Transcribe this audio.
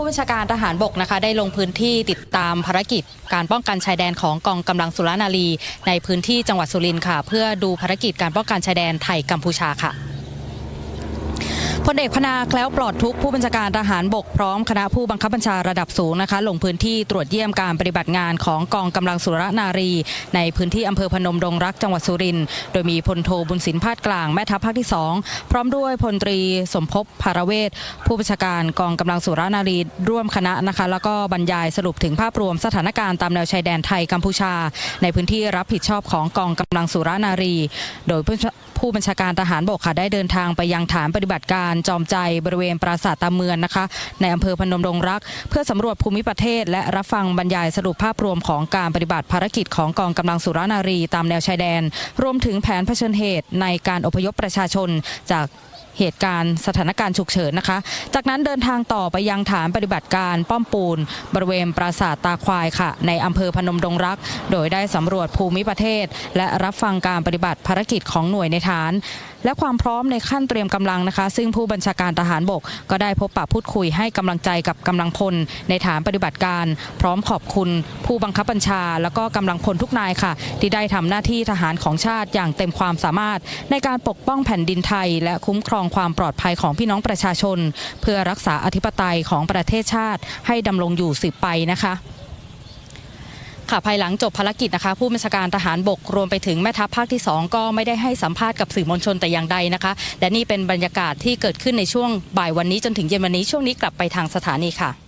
ผู้บัญชาการทหารบกนะคะได้ลงพื้นที่ติดตามภารกิจ การป้องกันชายแดนของกองกำลังสุรนารี ในพื้นที่จังหวัดสุรินทร์ค่ะ เพื่อดูภารกิจการป้องกันชายแดนไทยกัมพูชาค่ะ พลเอกพนาแคล้วปลอดทุกผู้บัญชาการทหารบกพร้อมคณะผู้บังคับบัญชาระดับสูงนะคะลงพื้นที่ตรวจเยี่ยมการปฏิบัติงานของกองกำลังสุรนารี ในพื้นที่อำเภอพนมดงรักจังหวัดสุรินทร์โดยมีพลโทบุญสินพาดกลางแม่ทัพภาคที่ 2 พร้อมด้วยพลตรีสมภพภารเวศผู้บัญชาการกองกำลังสุรนารีร่วมคณะนะคะ แล้วก็บรรยายสรุปถึงภาพรวมสถานการณ์ตามแนวชายแดนไทยกัมพูชา ในพื้นที่รับผิดชอบของกองกำลังสุรนารี โดย ผู้บัญชาการทหารบกค่ะได้เดินทางไปยังฐานปฏิบัติการจอมใจบริเวณปราสาทตาเมืองนะคะ ในอำเภอพนมดงรัก เพื่อสำรวจภูมิประเทศ และรับฟังบรรยายสรุปภาพรวมของการปฏิบัติภารกิจของกองกำลังสุรนารีตามแนวชายแดน รวมถึงแผนเผชิญเหตุในการอพยพประชาชนจาก เหตุการณ์สถานการณ์ฉุกเฉินนะคะ จากนั้นเดินทางต่อไปยังฐานปฏิบัติการป้อมปูน บริเวณปราสาทตาควายค่ะ ในอำเภอพนมดงรัก โดยได้สำรวจภูมิประเทศ และรับฟังการปฏิบัติภารกิจของหน่วยในฐานและความพร้อมในขั้นเตรียมกำลังนะคะ ซึ่งผู้บัญชาการทหารบก ก็ได้พบปะพูดคุยให้กำลังใจกับกำลังพลในฐานปฏิบัติการ พร้อมขอบคุณผู้บังคับบัญชา แล้วก็กำลังพลทุกนายค่ะ ที่ได้ทำหน้าที่ทหารของชาติอย่างเต็มความสามารถ ในการปกป้องแผ่นดินไทย และคุ้มครองความปลอดภัยของพี่น้องประชาชน เพื่อรักษาอธิปไตยของประเทศชาติ ให้ดำรงอยู่สืบไปนะคะ ค่ะภายหลังจบภารกิจนะคะ ผู้บัญชาการทหารบกรวมไปถึงแม่ทัพภาคที่ 2 ก็ไม่ได้ให้สัมภาษณ์กับสื่อมวลชนแต่อย่างใดนะคะ และนี่เป็นบรรยากาศที่เกิดขึ้นในช่วงบ่ายวันนี้จนถึงเย็นวันนี้ช่วงนี้กลับไปทางสถานีค่ะ